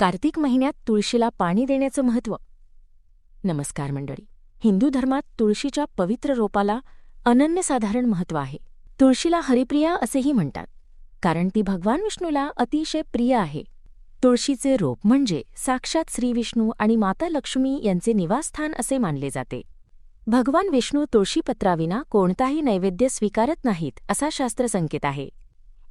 कार्तिक महिन्यात तुळशीला पाणी देण्याचं महत्त्व. नमस्कार मंडळी. हिंदू धर्मात तुळशीच्या पवित्र रोपाला अनन्यसाधारण महत्त्व आहे. तुळशीला हरिप्रिया असेही म्हणतात कारण ती भगवान विष्णूला अतिशय प्रिय आहे. तुळशीचे रोप म्हणजे साक्षात श्रीविष्णू आणि माता लक्ष्मी यांचे निवासस्थान असे मानले जाते. भगवान विष्णू तुळशीपत्राविना कोणताही नैवेद्य स्वीकारत नाहीत असा शास्त्रसंकेत आहे.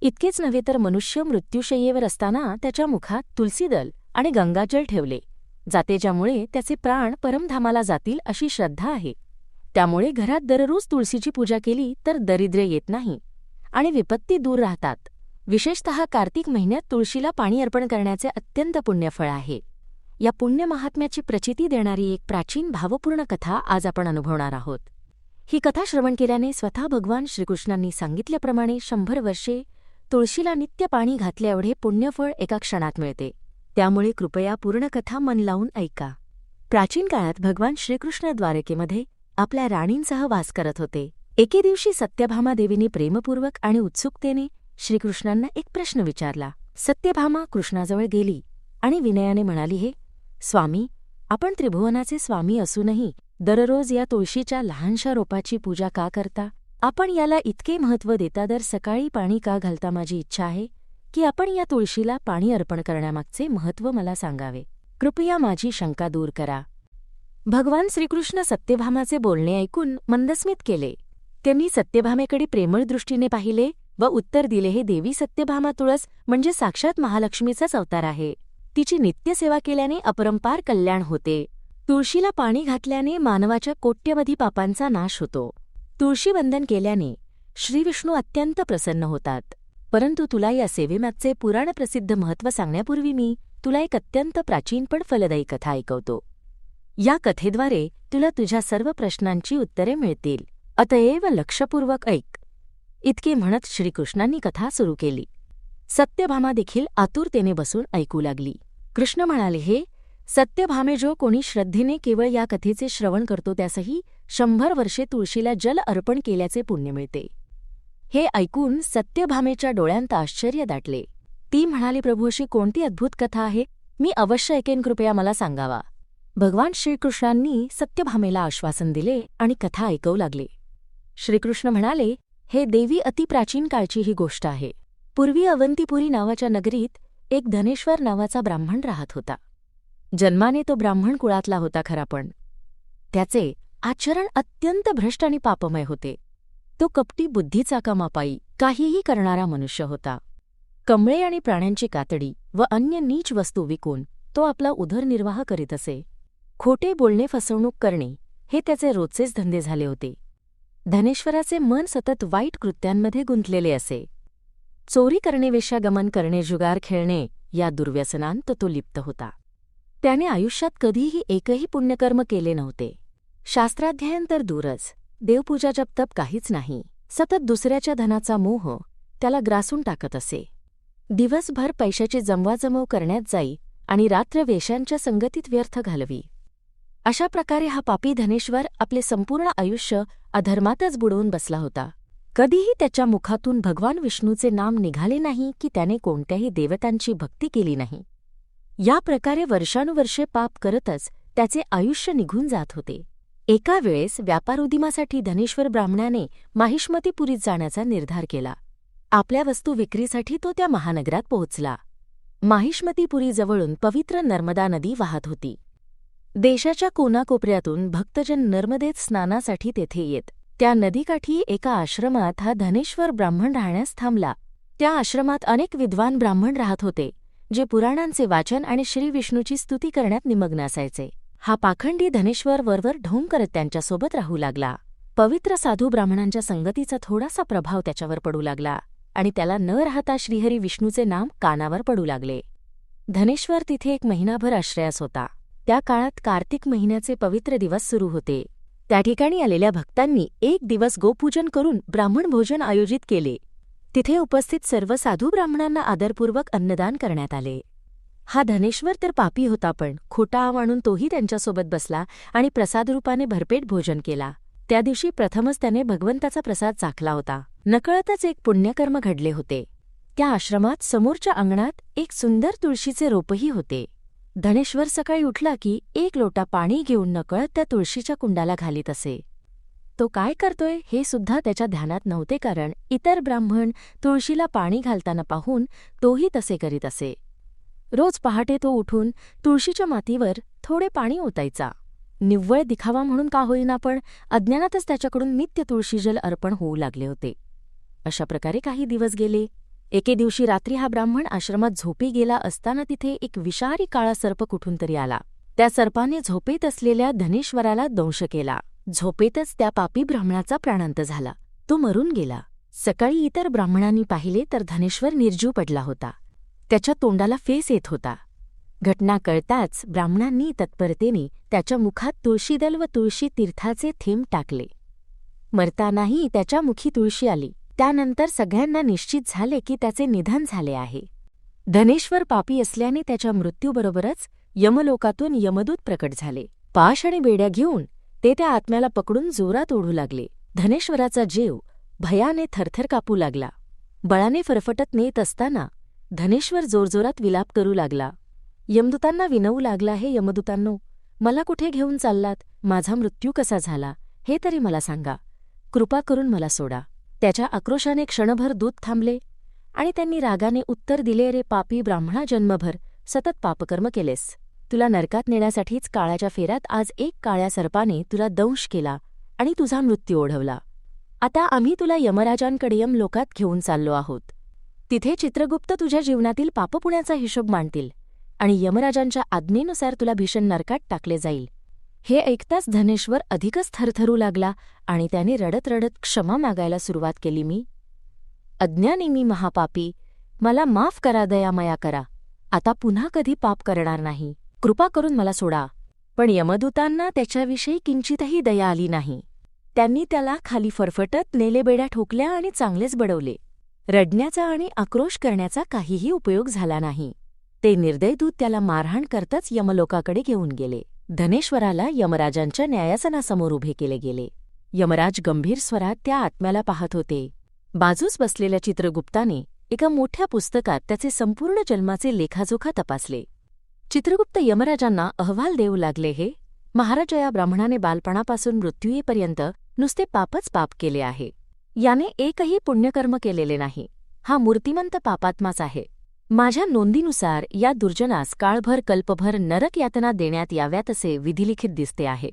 इतकेच नव्हे तर मनुष्य मृत्यूशय्येवर असताना त्याच्या मुखात तुलसीदल आणि गंगाजल ठेवले. जाते ज्यामुळे त्याचे प्राण परमधामाला जातील अशी श्रद्धा आहे. त्यामुळे घरात दररोज तुळशीची पूजा केली तर दरिद्र्य येत नाही आणि विपत्ती दूर राहतात. विशेषतः कार्तिक महिन्यात तुळशीला पाणी अर्पण करण्याचे अत्यंत पुण्यफळ आहे. या पुण्य महात्म्याची प्रचिती देणारी एक प्राचीन भावपूर्ण कथा आज आपण अनुभवणार आहोत. ही कथा श्रवण केल्याने स्वतः भगवान श्रीकृष्णांनी सांगितल्याप्रमाणे शंभर वर्षे तुळशीला नित्य पाणी घातल्या एवढे पुण्यफळ एका क्षणात मिळते. त्यामुळे कृपया पूर्ण कथा मन लावून ऐका. प्राचीन काळात भगवान श्रीकृष्ण द्वारकेमध्ये आपल्या राणींसह वास करत होते. एके दिवशी सत्यभामा देवीने प्रेमपूर्वक आणि उत्सुकतेने श्रीकृष्णांना एक प्रश्न विचारला. सत्यभामा कृष्णाजवळ गेली आणि विनयाने म्हणाली हे स्वामी आपण त्रिभुवनाचे स्वामी असूनही दररोज या तुळशीच्या लहानशा रोपाची पूजा का करता? आपण याला इतके महत्त्व देता दर सकाळी पाणी का घालता माझी इच्छा आहे? की आपण या तुळशीला पाणी अर्पण करण्यामागचे महत्त्व मला सांगावे. कृपया माझी शंका दूर करा. भगवान श्रीकृष्ण सत्यभामाचे बोलणे ऐकून मंदस्मित केले. त्यांनी सत्यभामेकडे प्रेमळ दृष्टीने पाहिले व उत्तर दिले हे देवी सत्यभामा तुळस म्हणजे साक्षात महालक्ष्मीचाच अवतार आहे. तिची नित्यसेवा केल्याने अपरंपार कल्याण होते. तुळशीला पाणी घातल्याने मानवाच्या कोट्यवधी पापांचा नाश होतो. तुळशीवंदन केल्याने श्रीविष्णू अत्यंत प्रसन्न होतात. परंतु तुला या सेवेमागचे पुराणप्रसिद्ध महत्त्व सांगण्यापूर्वी मी तुला एक अत्यंत प्राचीन पण फलदायी कथा ऐकवतो. या कथेद्वारे तुला तुझ्या सर्व प्रश्नांची उत्तरे मिळतील. अतएव लक्षपूर्वक ऐक. इतके म्हणत श्रीकृष्णांनी कथा सुरू केली. सत्यभामा देखील आतुरतेने बसून ऐकू लागली. कृष्ण म्हणाले हे सत्यभामे जो कोणी श्रद्धेने केवळ या कथेचे श्रवण करतो त्यासही शंभर वर्षे तुळशीला जल अर्पण केल्याचे पुण्य मिळते. हे ऐकून सत्यभामेच्या डोळ्यांत आश्चर्य दाटले. ती म्हणाली प्रभू अशी कोणती अद्भुत कथा आहे? मी अवश्य ऐकेन कृपया मला सांगावा. भगवान श्रीकृष्णांनी सत्यभामेला आश्वासन दिले आणि कथा ऐकवू लागले. श्रीकृष्ण म्हणाले हे देवी अतिप्राचीन काळची ही गोष्ट आहे. पूर्वी अवंतीपुरी नावाच्या नगरीत एक धनेश्वर नावाचा ब्राह्मण राहत होता. जन्माने तो ब्राह्मण कुळातला होता खरा पण. त्याचे आचरण अत्यंत भ्रष्ट आणि पापमय होते. तो कपटी बुद्धीचा कमापाई काहीही करणारा मनुष्य होता. कमळे आणि प्राण्यांची कातडी व अन्य नीच वस्तू विकून तो आपला उदरनिर्वाह करीत असे. खोटे बोलणे फसवणूक करणे हे त्याचे रोजचेच धंदे झाले होते. धनेश्वराचे मन सतत वाईट कृत्यांमध्ये गुंतलेले असे. चोरी करणे वेश्यागमन करणे जुगार खेळणे या दुर्व्यसनांत तो लिप्त होता. त्याने आयुष्यात कधीही एकही पुण्यकर्म केले नव्हते. शास्त्राध्ययन तर दूरच. देवपूजा जपतप काहीच नाही. सतत दुसऱ्याच्या धनाचा मोह त्याला ग्रासून टाकत असे. दिवसभर पैशाची जमवाजमव करण्यात जाई आणि रात्र वेशांच्या संगतीत व्यर्थ घालवी. अशा प्रकारे हा पापी धनेश्वर आपले संपूर्ण आयुष्य अधर्मातच बुडवून बसला होता. कधीही त्याच्या मुखातून भगवान विष्णूचे नाम निघाले नाही की त्याने कोणत्याही देवतांची भक्ती केली नाही. या प्रकारे वर्षानुवर्षे पाप करतच त्याचे आयुष्य निघून जात होते. एका वेळेस व्यापारोदिमासाठी धनेश्वर ब्राह्मणाने माहिष्मतीपुरीत जाण्याचा निर्धार केला. आपल्या वस्तू विक्रीसाठी तो त्या महानगरात पोहोचला. माहिष्मतीपुरीजवळून पवित्र नर्मदा नदी वाहत होती. देशाच्या कोनाकोपऱ्यातून भक्तजन नर्मदेत स्नानासाठी तेथे येत. त्या नदीकाठी एका आश्रमात हा धनेश्वर ब्राह्मण राहण्यास थांबला. त्या आश्रमात अनेक विद्वान ब्राह्मण राहत होते जे पुराणांचे वाचन आणि श्रीविष्णूची स्तुती करण्यात निमग्न असायचे. हा पाखंडी धनेश्वर वरवर ढोंग करत त्यांच्यासोबत राहू लागला. पवित्र साधू ब्राह्मणांच्या संगतीचा थोडासा प्रभाव त्याच्यावर पडू लागला आणि त्याला न राहता श्रीहरी विष्णूचे नाम कानावर पडू लागले. धनेश्वर तिथे एक महिनाभर आश्रयास होता. त्या काळात कार्तिक महिन्याचे पवित्र दिवस सुरू होते. त्या ठिकाणी आलेल्या भक्तांनी एक दिवस गोपूजन करून ब्राह्मण भोजन आयोजित केले. तिथे उपस्थित सर्व साधू ब्राह्मणांना आदरपूर्वक अन्नदान करण्यात आले. हा धनेश्वर तर पापी होता पण खोटा आव आणून तोही त्यांच्यासोबत बसला आणि प्रसादरूपाने भरपेट भोजन केला. त्या दिवशी प्रथमच त्याने भगवंताचा प्रसाद चाखला होता. नकळतच एक पुण्यकर्म घडले होते. त्या आश्रमात समोरच्या अंगणात एक सुंदर तुळशीचे रोपही होते. धनेश्वर सकाळी उठला की एक लोटा पाणी घेऊन नकळत त्या तुळशीच्या कुंडाला घालीत असे. तो काय करतोय हे सुद्धा त्याच्या ध्यानात नव्हते कारण इतर ब्राह्मण तुळशीला पाणी घालताना पाहून तोही तसे करीत असे. रोज पहाटे तो उठून तुळशीच्या मातीवर थोडे पाणी ओतायचा. निव्वळ दिखावा म्हणून का होईना पण अज्ञानातच त्याच्याकडून नित्य तुळशीजल अर्पण होऊ लागले होते. अशा प्रकारे काही दिवस गेले. एके दिवशी रात्री हा ब्राह्मण आश्रमात झोपी गेला असताना तिथे एक विषारी काळा सर्प कुठून तरी आला. त्या सर्पाने झोपेत असलेल्या धनेश्वराला दंश केला. झोपेतच त्या पापी ब्राह्मणाचा प्राणांत झाला. तो मरून गेला. सकाळी इतर ब्राह्मणांनी पाहिले तर धनेश्वर निर्जीव पडला होता. त्याच्या तोंडाला फेस येत होता. घटना कळताच ब्राह्मणांनी तत्परतेने त्याच्या मुखात तुळशीदल व तुळशी तीर्थाचे थेंब टाकले. मरतानाही त्याच्या मुखी तुळशी आली. त्यानंतर सगळ्यांना निश्चित झाले की त्याचे निधन झाले आहे. धनेश्वर पापी असल्याने त्याच्या मृत्यूबरोबरच यमलोकातून यमदूत प्रकट झाले. पाश आणि बेड्या घेऊन ते त्या आत्म्याला पकडून जोरात ओढू लागले. धनेश्वराचा जीव भयाने थरथर कापू लागला. बळाने फरफटत नेत असताना धनेश्वर जोरजोरात विलाप करू लागला. यमदूतांना विनवू लागला हे यमदूतांनो मला कुठे घेऊन चाललात? माझा मृत्यू कसा झाला? हे तरी मला सांगा. कृपा करून मला सोडा. त्याच्या आक्रोशाने क्षणभर दूत थांबले आणि त्यांनी रागाने उत्तर दिले रे पापी ब्राह्मणा जन्मभर सतत पापकर्म केलेस. तुला नरकात नेण्यासाठीच काळाच्या फेऱ्यात आज एक काळ्या सर्पाने तुला दंश केला आणि तुझा मृत्यू ओढवला. आता आम्ही तुला यमराजांकडे यम लोकात घेऊन चाललो आहोत. तिथे चित्रगुप्त तुझ्या जीवनातील पापपुण्याचा हिशोब मांडतील आणि यमराजांच्या आज्ञेनुसार तुला भीषण नरकात टाकले जाईल. हे ऐकताच धनेश्वर अधिकच थरथरू लागला आणि त्याने रडत रडत क्षमा मागायला सुरुवात केली मी. अज्ञानी मी महापापी मला माफ करा दयामया करा आता पुन्हा कधी पाप करणार नाही कृपा करून मला सोडा. पण यमदूतांना त्याच्याविषयी किंचितही दया आली नाही. त्यांनी त्याला खाली फरफटत नेलेबेड्या ठोकल्या आणि चांगलेच बडवले. रडण्याचा आणि आक्रोश करण्याचा काहीही उपयोग झाला नाही. ते निर्दयदूत त्याला मारहाण करतच यमलोकाकडे घेऊन गेले. धनेश्वराला यमराजांच्या न्यायासनासमोर उभे केले गेले. यमराज गंभीर स्वरात त्या आत्म्याला पाहत होते. बाजूस बसलेल्या चित्रगुप्ताने एका मोठ्या पुस्तकात त्याचे संपूर्ण जन्माचे लेखाजोखा तपासले. चित्रगुप्त यमराजांना अहवाल देऊ लागले हे? महाराज या ब्राह्मणाने बालपणापासून मृत्यूयेपर्यंत नुसते पापच पाप केले आहे. याने एकही पुण्यकर्म केलेले नाही. हा मूर्तिमंत पापात्माच आहे. माझ्या नोंदीनुसार या दुर्जनास काळभर कल्पभर नरक यातना देण्यात याव्यात असे विधिलिखित दिसते आहे.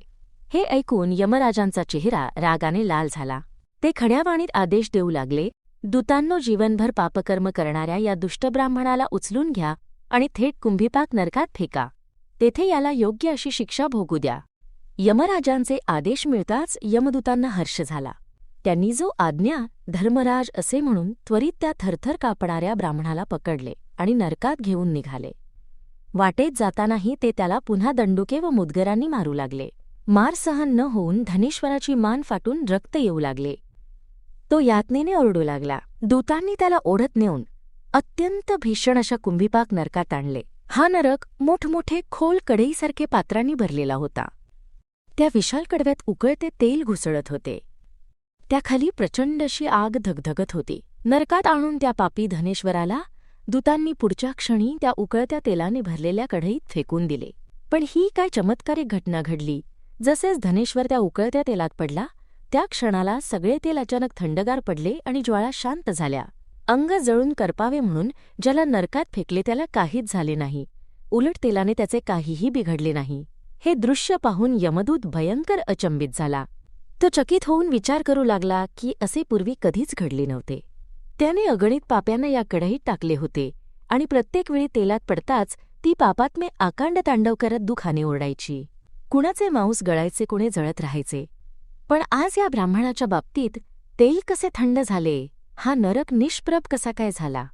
हे ऐकून यमराजांचा चेहरा रागाने लाल झाला. ते खड्यावाणीत आदेश देऊ लागले दूतांनो जीवनभर पापकर्म करणाऱ्या या दुष्टब्राह्मणाला उचलून घ्या आणि थेट कुंभीपाक नरकात फेका. तेथे याला योग्य अशी शिक्षा भोगू द्या. यमराजांचे आदेश मिळताच यमदूतांना हर्ष झाला. त्यांनी जो आज्ञा धर्मराज असे म्हणून त्वरित त्या थरथर कापणाऱ्या ब्राह्मणाला पकडले आणि नरकात घेऊन निघाले. वाटेत जातानाही ते त्याला पुन्हा दंडुके व मुदगरांनी मारू लागले. मार सहन न होऊन धनेश्वराची मान फाटून रक्त येऊ लागले. तो यातनेने ओरडू लागला. दूतांनी त्याला ओढत नेऊन अत्यंत भीषण अशा कुंभीपाक नरकात आणले. हा नरक मोठमोठे खोल कढईसारखे पात्रांनी भरलेला होता. त्या विशाल कडव्यात उकळते तेल घुसळत होते. त्याखाली प्रचंड अशी आग धगधगत होती. नरकात आणून त्या पापी धनेश्वराला दूतांनी पुढच्या क्षणी त्या उकळत्या तेलाने भरलेल्या कढईत फेकून दिले. पण ही काय चमत्कारिक घटना घडली? जसेच धनेश्वर त्या उकळत्या तेलात पडला त्या क्षणाला सगळे तेल अचानक थंडगार पडले आणि ज्वाळा शांत झाल्या. अंग जळून करपावे म्हणून ज्याला नरकात फेकले त्याला काहीच झाले नाही. उलट तेलाने त्याचे काहीही बिघडले नाही. हे दृश्य पाहून यमदूत भयंकर अचंबित झाला. तो चकित होऊन विचार करू लागला की असे पूर्वी कधीच घडले नव्हते. त्याने अगणित पाप्यांना या कढईत टाकले होते आणि प्रत्येक वेळी तेलात पडताच ती पापात्मे आकांड तांडव करत दुखाने ओरडायची. कुणाचे मांस गळायचे कुणे जळत राहायचे. पण आज या ब्राह्मणाच्या बाबतीत तेल कसे थंड झाले हा नरक निष्प्रभ कसा काय झाला?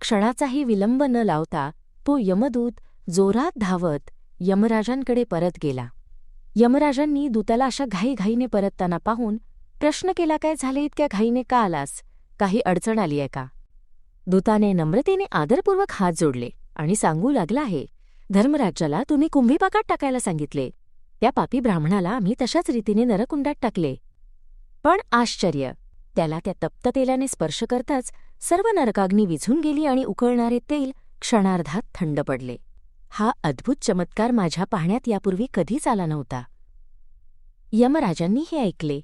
क्षणाचाही विलंब न लावता तो यमदूत जोरात धावत यमराजांकडे परत गेला. यमराजांनी दूताला अशा घाईघाईने परतताना पाहून प्रश्न केला काय झाले इतक्या घाईने का आलास? काही अडचण आली आहे का? दूताने नम्रतेने आदरपूर्वक हात जोडले आणि सांगू लागला आहे धर्मराज्याला तुम्ही कुंभीपाकात टाकायला सांगितले. त्या पापी ब्राह्मणाला आम्ही तशाच रीतीने नरकुंडात टाकले. पण आश्चर्य! त्याला त्या तप्त तेलाने स्पर्श करताच सर्व नरकाग्नी विझून गेली आणि उकळणारे तेल क्षणार्धात थंड पडले. हा अद्भुत चमत्कार माझ्या पाहण्यात यापूर्वी कधीच आला नव्हता. यमराजांनी हे ऐकले.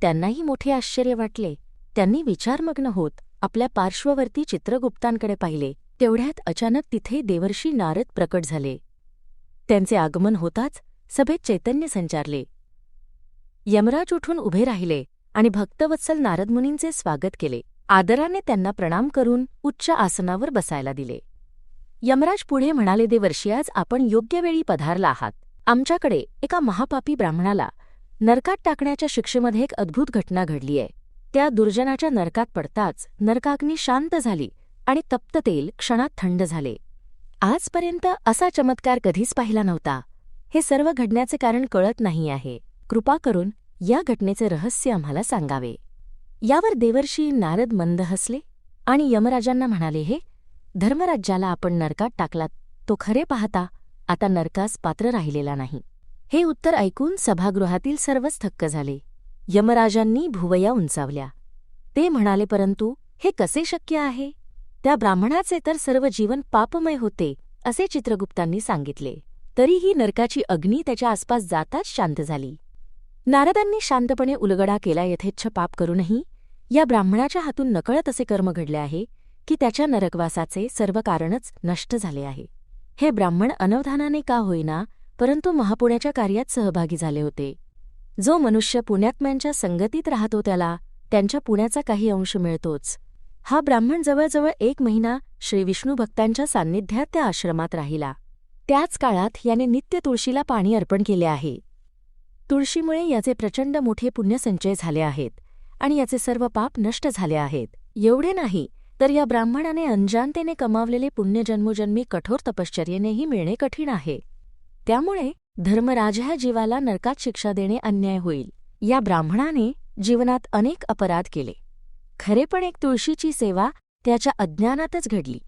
त्यांनाही मोठे आश्चर्य वाटले. त्यांनी विचारमग्न होत आपल्या पार्श्ववर्ती चित्रगुप्तांकडे पाहिले. तेवढ्यात अचानक तिथे देवर्षी नारद प्रकट झाले. त्यांचे आगमन होताच सभेत चैतन्य संचारले. यमराज उठून उभे राहिले आणि भक्तवत्सल नारदमुनींचे स्वागत केले. आदराने त्यांना प्रणाम करून उच्च आसनावर बसायला दिले. यमराज पुढे म्हणाले देवर्षी आज आपण योग्य वेळी पधारला आहात. आमच्याकडे एका महापापी ब्राह्मणाला नरकात टाकण्याच्या शिक्षेमध्ये एक अद्भुत घटना घडलीय त्या दुर्जनाच्या नरकात पडताच नरकाग्नी शांत झाली आणि तप्त तेल क्षणात थंड झाले. आजपर्यंत असा चमत्कार कधीच पाहिला नव्हता. हे सर्व घडण्याचे कारण कळत नाही आहे. कृपा करून या घटनेचे रहस्य आम्हाला सांगावे. यावर देवर्षी नारद मंद हसले आणि यमराजांना म्हणाले हे धर्मराज्याला आपण नरकात टाकलात तो खरे पाहता आता नरकास पात्र राहिलेला नाही. हे उत्तर ऐकून सभागृहातील सर्वच थक्क झाले. यमराजांनी भुवया उंचावल्या. ते म्हणाले परंतु हे कसे शक्य आहे? त्या ब्राह्मणाचे तर सर्व जीवन पापमय होते असे चित्रगुप्तांनी सांगितले. तरीही नरकाची अग्नी त्याच्या आसपास जाताच शांत झाली. नारदांनी शांतपणे उलगडा केला यथेच्छ पाप करूनही या ब्राह्मणाच्या हातून नकळत असे कर्म घडले आहे की त्याच्या नरकवासाचे सर्व कारणच नष्ट झाले आहे. हे ब्राह्मण अनवधानाने का होईना परंतु महापुण्याच्या कार्यात सहभागी झाले होते. जो मनुष्य पुण्यात्म्यांच्या संगतीत राहतो त्याला त्यांच्या पुण्याचा काही अंश मिळतोच. हा ब्राह्मण जवळजवळ एक महिना श्रीविष्णू भक्तांच्या सान्निध्यात त्या आश्रमात राहिला. त्याच काळात याने नित्य तुळशीला पाणी अर्पण केले आहे. तुळशीमुळे याचे प्रचंड मोठे पुण्यसंचय झाले आहेत आणि याचे सर्व पाप नष्ट झाले आहेत. एवढे नाही तर या ब्राह्मणाने अंजानतेने कमावलेले पुण्य जन्मोजन्मी कठोर तपश्चर्येनेही मिळणे कठीण आहे. त्यामुळे धर्मराज ह्या जीवाला नरकात शिक्षा देणे अन्याय होईल. या ब्राह्मणाने जीवनात अनेक अपराध केले. खरे पण एक तुळशीची सेवा त्याच्या अज्ञानातच घडली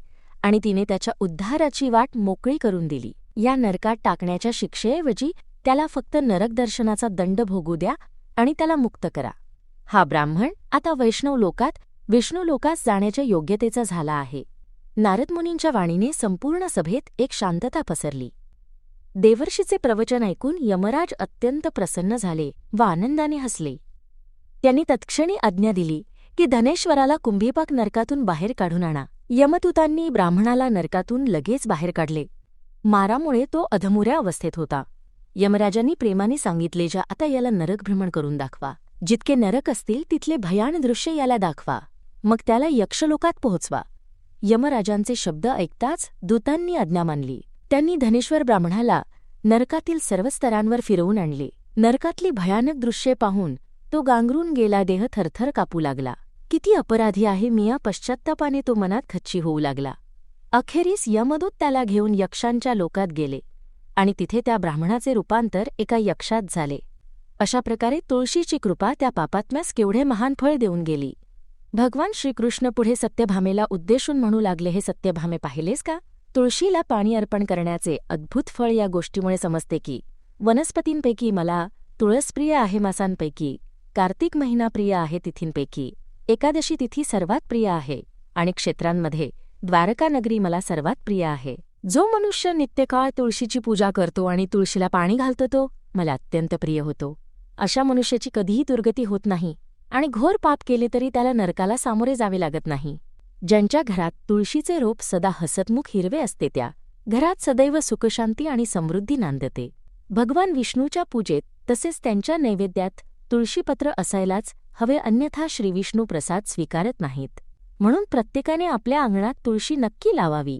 आणि तिने त्याच्या उद्धाराची वाट मोकळी करून दिली. या नरकात टाकण्याच्या शिक्षेऐवजी त्याला फक्त नरकदर्शनाचा दंड भोगू द्या आणि त्याला मुक्त करा. हा ब्राह्मण आता वैष्णव लोकात विष्णू लोकास जाण्याच्या योग्यतेचा झाला आहे. नारदमुनींच्या वाणीने संपूर्ण सभेत एक शांतता पसरली. देवर्षीचे प्रवचन ऐकून यमराज अत्यंत प्रसन्न झाले व आनंदाने हसले. त्यांनी तत्क्षणी आज्ञा दिली की धनेश्वराला कुंभीपाक नरकातून बाहेर काढून आणा. यमदूतांनी ब्राह्मणाला नरकातून लगेच बाहेर काढले. मारामुळे तो अधमुऱ्या अवस्थेत होता. यमराजांनी प्रेमाने सांगितले ज्या आता याला नरकभ्रमण करून दाखवा. जितके नरक असतील तिथले भयान दृश्य याला दाखवा. मग त्याला यक्षलोकात पोहोचवा. यमराजांचे शब्द ऐकताच दूतांनी आज्ञा मानली. त्यांनी धनेश्वर ब्राह्मणाला नरकातील सर्व स्तरांवर फिरवून आणले. नरकातली भयानक दृश्ये पाहून तो गांगरून गेला देह थरथर कापू लागला. किती अपराधी आहे मिया पश्चात्तापाने तो मनात खच्ची होऊ लागला. अखेरीस यमदूत त्याला घेऊन यक्षांच्या लोकात गेले आणि तिथे त्या ब्राह्मणाचे रूपांतर एका यक्षात झाले. अशा प्रकारे तुळशीची कृपा त्या पापात्म्यास केवढे महान फळ देऊन गेली. भगवान श्रीकृष्ण पुढे सत्यभामेला उद्देशून म्हणू लागले हे सत्यभामे पाहिलेस का? तुळशीला पाणी अर्पण करण्याचे अद्भुत फळ या गोष्टीमुळे समजते की वनस्पतींपैकी मला तुळसप्रिय आहे मासांपैकी कार्तिक महिना प्रिय आहे तिथींपैकी एकादशी तिथी सर्वात प्रिय आहे आणि क्षेत्रांमध्ये द्वारका नगरी मला सर्वात प्रिय आहे. जो मनुष्य नित्यकाळ तुळशीची पूजा करतो आणि तुळशीला पाणी घालतो तो मला अत्यंत प्रिय होतो. अशा मनुष्याची कधीही दुर्गती होत नाही. आणि घोर पाप केले तरी त्याला नरकाला सामोरे जावे लागत नाही. ज्यांच्या घरात तुळशीचे रोप सदा हसतमुख हिरवे असते त्या घरात सदैव सुखशांती आणि समृद्धी नांदते. भगवान विष्णूच्या पूजेत तसेच त्यांच्या नैवेद्यात तुळशीपत्र असायलाच हवे अन्यथा श्रीविष्णू प्रसाद स्वीकारत नाहीत. म्हणून प्रत्येकाने आपल्या अंगणात तुळशी नक्की लावावी.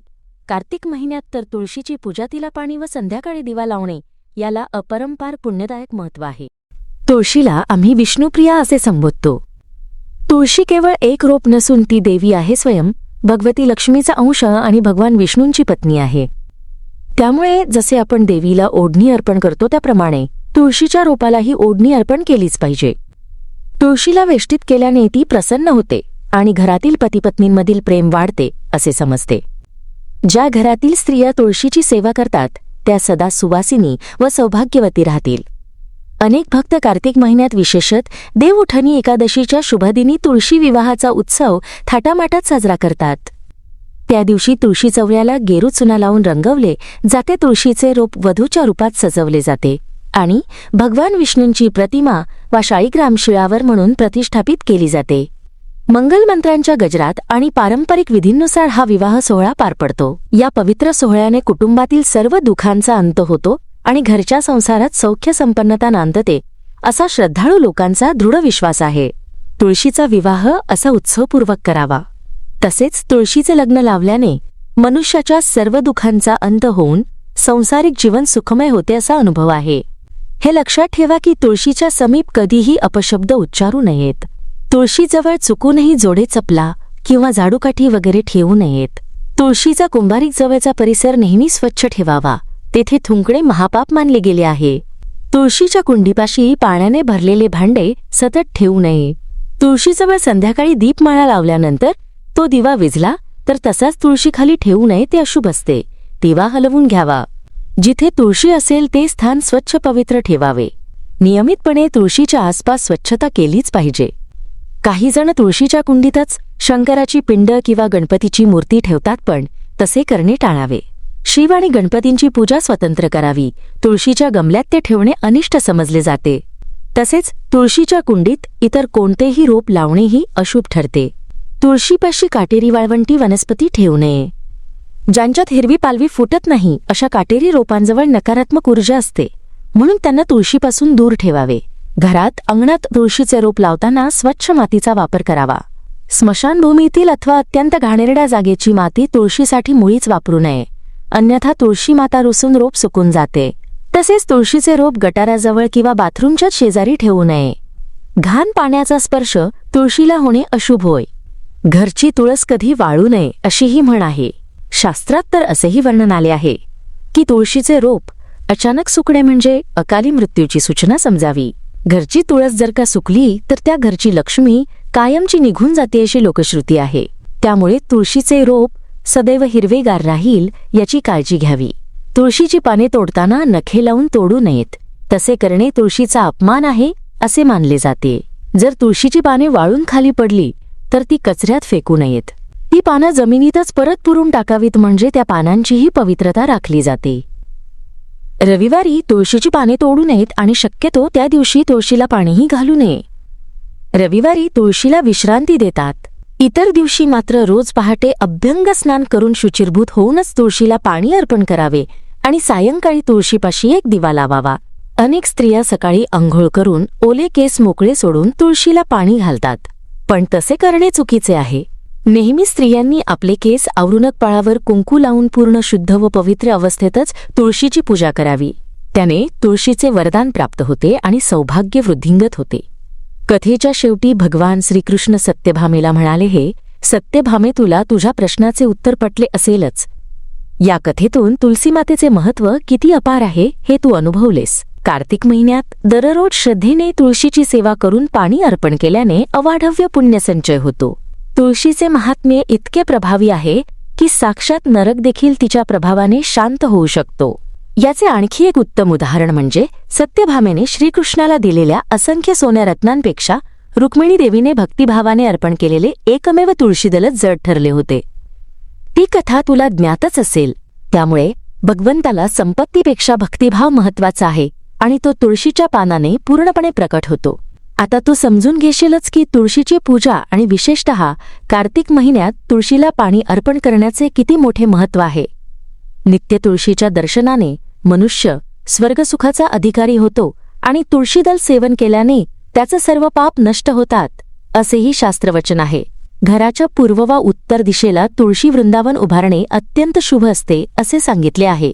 कार्तिक महिन्यात तर तुळशीची पूजा तिला पाणी व संध्याकाळी दिवा लावणे याला अपरंपार पुण्यदायक महत्त्व आहे. तुळशीला आम्ही विष्णुप्रिया असे संबोधतो. तुळशी केवळ एक रोप नसून ती देवी आहे स्वयं भगवती लक्ष्मीचा अंश आणि भगवान विष्णूंची पत्नी आहे. त्यामुळे जसे आपण देवीला ओढणी अर्पण करतो त्याप्रमाणे तुळशीच्या रोपालाही ओढणी अर्पण केलीच पाहिजे. तुळशीला वेष्टीत केल्याने ती प्रसन्न होते आणि घरातील पतीपत्नींमधील प्रेम वाढते असे समजते. ज्या घरातील स्त्रिया तुळशीची सेवा करतात त्या सदा सुवासिनी व सौभाग्यवती राहतील. अनेक भक्त कार्तिक महिन्यात विशेषत देवउठणी एकादशीच्या शुभदिनी तुळशी विवाहाचा उत्सव थाटामाटात साजरा करतात. त्या दिवशी तुळशी चवळ्याला गेरू चुना लावून रंगवले जाते तुळशीचे रोप वधूच्या रूपात सजवले जाते आणि भगवान विष्णूंची प्रतिमा वा शाळीग्राम शिळावर म्हणून प्रतिष्ठापित केली जाते. मंगलमंत्रांच्या गजरात आणि पारंपरिक विधींनुसार हा विवाह सोहळा पार पडतो. या पवित्र सोहळ्याने कुटुंबातील सर्व दुःखांचा अंत होतो आणि घरच्या संसारात सौख्य संपन्नता नांदते असा श्रद्धाळू लोकांचा दृढ विश्वास आहे. तुळशीचा विवाह असा उत्सवपूर्वक करावा. तसेच तुळशीचे लग्न लावल्याने मनुष्याच्या सर्व दुःखांचा अंत होऊन संसारिक जीवन सुखमय होते असा अनुभव आहे. हे लक्षात ठेवा की तुळशीच्या समीप कधीही अपशब्द उच्चारू नयेत. तुळशीजवळ चुकूनही जोडे चपला किंवा झाडूकाठी वगैरे ठेवू नयेत. तुळशीचा कुंभारीक जवळचा परिसर नेहमी स्वच्छ ठेवावा. तेथे थुंकणे महापाप मानले गेले आहे. तुळशीच्या कुंडीपाशी पाण्याने भरलेले भांडे सतत ठेवू नये. तुळशीजवळ संध्याकाळी दीपमाळा लावल्यानंतर तो दिवा विजला तर तसाच तुळशीखाली ठेवू नये ते अशुभ असते. दिवा हलवून घ्यावा. जिथे तुळशी असेल ते स्थान स्वच्छ पवित्र ठेवावे. नियमितपणे तुळशीच्या आसपास स्वच्छता केलीच पाहिजे. काहीजण तुळशीच्या कुंडीतच शंकराची पिंड किंवा गणपतीची मूर्ती ठेवतात पण तसे करणे टाळावे. शिव आणि गणपतींची पूजा स्वतंत्र करावी. तुळशीच्या गमल्यात ते ठेवणे अनिष्ट समजले जाते. तसेच तुळशीच्या कुंडीत इतर कोणतेही रोप लावणेही अशुभ ठरते. तुळशीपाशी काटेरी वाळवंटी वनस्पती ठेवू नये. ज्यांच्यात हिरवी पालवी फुटत नाही अशा काटेरी रोपांजवळ नकारात्मक ऊर्जा असते. म्हणून त्यांना तुळशीपासून दूर ठेवावे. घरात अंगणात तुळशीचे रोप लावताना स्वच्छ मातीचा वापर करावा. स्मशानभूमीतील अथवा अत्यंत घाणेरड्या जागेची माती तुळशीसाठी मुळीच वापरू नये. अन्यथा तुळशी माता रुसून रोप सुकून जाते. तसेच तुळशीचे रोप गटाराजवळ किंवा बाथरूमच्याच शेजारी ठेवू नये. घाण पाण्याचा स्पर्श तुळशीला होणे अशुभ होय. घरची तुळस कधी वाळू नये अशीही म्हण आहे. शास्त्रात तर असेही वर्णन आले आहे की तुळशीचे रोप अचानक सुकणे म्हणजे अकाली मृत्यूची सूचना समजावी. घरची तुळस जर का सुकली तर त्या घरची लक्ष्मी कायमची निघून जाते अशी लोकश्रुती आहे. त्यामुळे तुळशीचे रोप सदैव हिरवेगार राहील याची काळजी घ्यावी. तुळशीची पाने तोडताना नखे लावून तोडू नयेत. तसे करणे तुळशीचा अपमान आहे असे मानले जाते. जर तुळशीची पाने वाळून खाली पडली तर ती कचऱ्यात फेकू नयेत. ती पानं जमिनीतच परत पुरून टाकावीत म्हणजे त्या पानांचीही पवित्रता राखली जाते. रविवारी तुळशीची पाने तोडू नयेत आणि शक्यतो त्या दिवशी तुळशीला पाणीही घालू नये. रविवारी तुळशीला विश्रांती देतात. इतर दिवशी मात्र रोज पहाटे अभ्यंग स्नान करून शुचिरभूत होऊनच तुळशीला पाणी अर्पण करावे आणि सायंकाळी तुळशीपाशी एक दिवा लावावा. अनेक स्त्रिया सकाळी अंघोळ करून ओले केस मोकळे सोडून तुळशीला पाणी घालतात. पण तसे करणे चुकीचे आहे. नेहमी स्त्रियांनी आपले केस आवरुणक पाळावर कुंकू लावून पूर्ण शुद्ध व पवित्र अवस्थेतच तुळशीची पूजा करावी. त्याने तुळशीचे वरदान प्राप्त होते आणि सौभाग्य वृद्धिंगत होते. कथेच्या शेवटी भगवान श्रीकृष्ण सत्यभामेला म्हणाले हे सत्यभामे तुला तुझ्या प्रश्नाचे उत्तर पटले असेलच. या कथेतून तुलसीमातेचे महत्त्व किती अपार आहे हे तू अनुभवलेस. कार्तिक महिन्यात दररोज श्रद्धेने तुळशीची सेवा करून पाणी अर्पण केल्याने अवाढव्य पुण्यसंचय होतो. तुळशीचे महात्म्य इतके प्रभावी आहे की साक्षात नरक देखील तिच्या प्रभावाने शांत होऊ शकतो. याचे आणखी एक उत्तम उदाहरण म्हणजे सत्यभामेने श्रीकृष्णाला दिलेल्या असंख्य सोन्या रत्नांपेक्षा रुक्मिणी देवीने भक्तिभावाने अर्पण केलेले एकमेव तुळशीदलच जड ठरले होते. ती कथा तुला ज्ञातच असेल. त्यामुळे भगवंताला संपत्तीपेक्षा भक्तिभाव महत्त्वाचा आहे आणि तो तुळशीच्या पानाने पूर्णपणे प्रकट होतो. आता तू समजून घेशीलच की तुळशीची पूजा आणि विशेषत कार्तिक महिन्यात तुळशीला पाणी अर्पण करण्याचे किती मोठे महत्त्व आहे. नित्य तुळशीच्या दर्शनाने मनुष्य स्वर्गसुखाचा अधिकारी होतो आणि तुळशीदल सेवन केल्याने त्याचं सर्व पाप नष्ट होतात असेही शास्त्रवचन आहे. घराच्या पूर्व वा उत्तर दिशेला तुळशी वृंदावन उभारणे अत्यंत शुभ असते असे सांगितले आहे.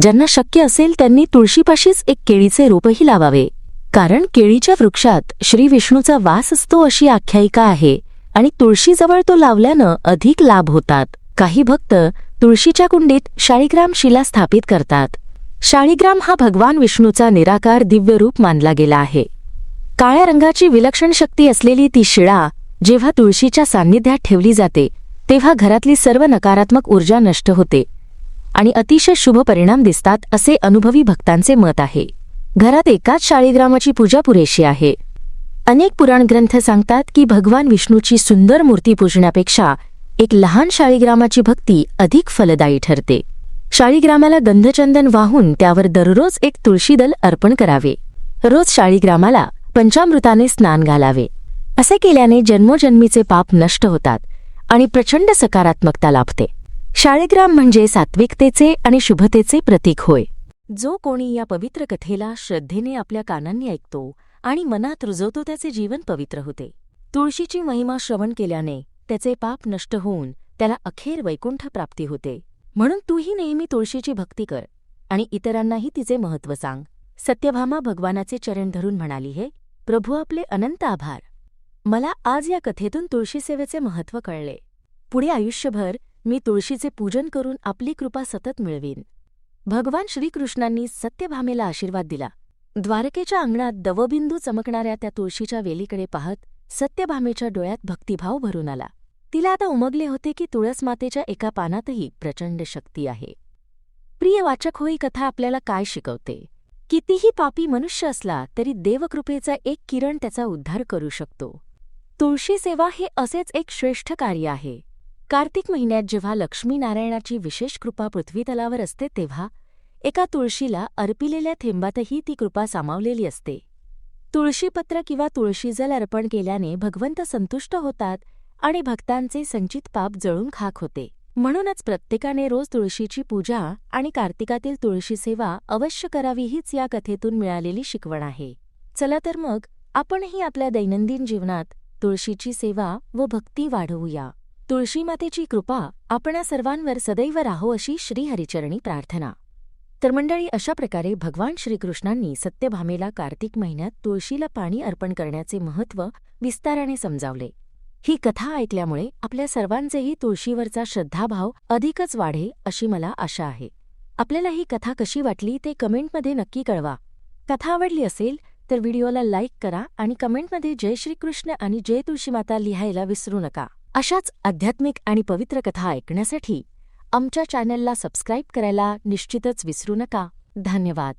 ज्यांना शक्य असेल त्यांनी तुळशीपाशीच एक केळीचे रोपही लावावे. कारण केळीच्या वृक्षात श्री विष्णूचा वास असतो अशी आख्यायिका आहे आणि तुळशीजवळ तो लावल्यानं अधिक लाभ होतात. काही भक्त तुळशीच्या कुंडीत शाळीग्राम शिला स्थापित करतात. शाळीग्राम हा भगवान विष्णूचा निराकार दिव्य रूप मानला गेला आहे. काळ्या रंगाची विलक्षण शक्ती असलेली ती शिळा जेव्हा तुळशीच्या सान्निध्यात ठेवली जाते तेव्हा घरातली सर्व नकारात्मक ऊर्जा नष्ट होते. आणि अतिशय शुभ परिणाम दिसतात असे अनुभवी भक्तांचे मत आहे. घरात एकाच शाळीग्रामाची पूजा पुरेशी आहे. अनेक पुराण ग्रंथ सांगतात की भगवान विष्णूची सुंदर मूर्ती पूजण्यापेक्षा एक लहान शाळीग्रामाची भक्ती अधिक फलदायी ठरते. शाळीग्रामाला गंधचंदन वाहून त्यावर दररोज एक तुळशीदल अर्पण करावे. रोज शाळीग्रामाला पंचामृताने स्नान घालावे. असे केल्याने जन्मोजन्मीचे पाप नष्ट होतात आणि प्रचंड सकारात्मकता लाभते. शाळीग्राम म्हणजे सात्विकतेचे आणि शुभतेचे प्रतीक होय. जो कोणी या पवित्र कथेला श्रद्धेने आपल्या कानांनी ऐकतो आणि मनात रुजवतो त्याचे जीवन पवित्र होते. तुळशीची महिमा श्रवण केल्याने त्याचे पाप नष्ट होऊन त्याला अखेर वैकुंठ प्राप्ती होते. म्हणून तूही नेहमी तुळशीची भक्ती कर आणि इतरांनाही तिचे महत्त्व सांग. सत्यभामा भगवानाचे चरण धरून म्हणाली हे प्रभू आपले अनंत आभार. मला आज या कथेतून तुळशीसेवेचे महत्त्व कळले. पुढे आयुष्यभर मी तुळशीचे पूजन करून आपली कृपा सतत मिळवीन. भगवान श्रीकृष्णांनी सत्यभामेला आशीर्वाद दिला. द्वारकेच्या अंगणात दवबिंदू चमकणाऱ्या त्या तुळशीच्या वेलीकडे पाहत सत्यभामेच्या डोळ्यात भक्तिभाव भरून आला. तिला आता उमगले होते की तुळसमातेच्या एका पानातही प्रचंड शक्ती आहे. प्रिय वाचक होई कथा आपल्याला काय शिकवते? कितीही पापी मनुष्य असला तरी देवकृपेचा एक किरण त्याचा उद्धार करू शकतो. तुळशी सेवा हे असेच एक श्रेष्ठ कार्य आहे. कार्तिक महिन्यात जेव्हा लक्ष्मीनारायणाची विशेष कृपा पृथ्वीतलावर असते तेव्हा एका तुळशीला अर्पिलेल्या थेंबातही ती कृपा सामावलेली असते. तुळशीपत्र किंवा तुळशीजल अर्पण केल्याने भगवंत संतुष्ट होतात आणि भक्तांचे संचित पाप जळून खाक होते. म्हणूनच प्रत्येकाने रोज तुळशीची पूजा आणि कार्तिकातील तुळशी सेवा अवश्य करावी हीच या कथेतून मिळालेली शिकवण आहे. चला तर मग आपणही आपल्या दैनंदिन जीवनात तुळशीची सेवा व भक्ती वाढवूया. तुळशीमातेची कृपा आपणा सर्वांवर सदैव राहो अशी श्रीहरिचरणी प्रार्थना. तर मंडळी अशा प्रकारे भगवान श्रीकृष्णांनी सत्यभामेला कार्तिक महिन्यात तुळशीला पाणी अर्पण करण्याचे महत्त्व विस्ताराने समजावले. ही कथा ऐकल्यामुळे आपल्या सर्वांचेही तुळशीवरचा श्रद्धाभाव अधिकच वाढेल अशी मला आशा आहे. आपल्याला ही कथा कशी वाटली ते कमेंटमध्ये नक्की कळवा. कथा आवडली असेल तर व्हिडिओला लाईक करा आणि कमेंटमध्ये जय श्रीकृष्ण आणि जय तुळशीमाता लिहायला विसरू नका. अशाच आध्यात्मिक आणि पवित्र कथा ऐकण्यासाठी आमच्या चॅनलला सबस्क्राईब करायला निश्चितच विसरू नका. धन्यवाद.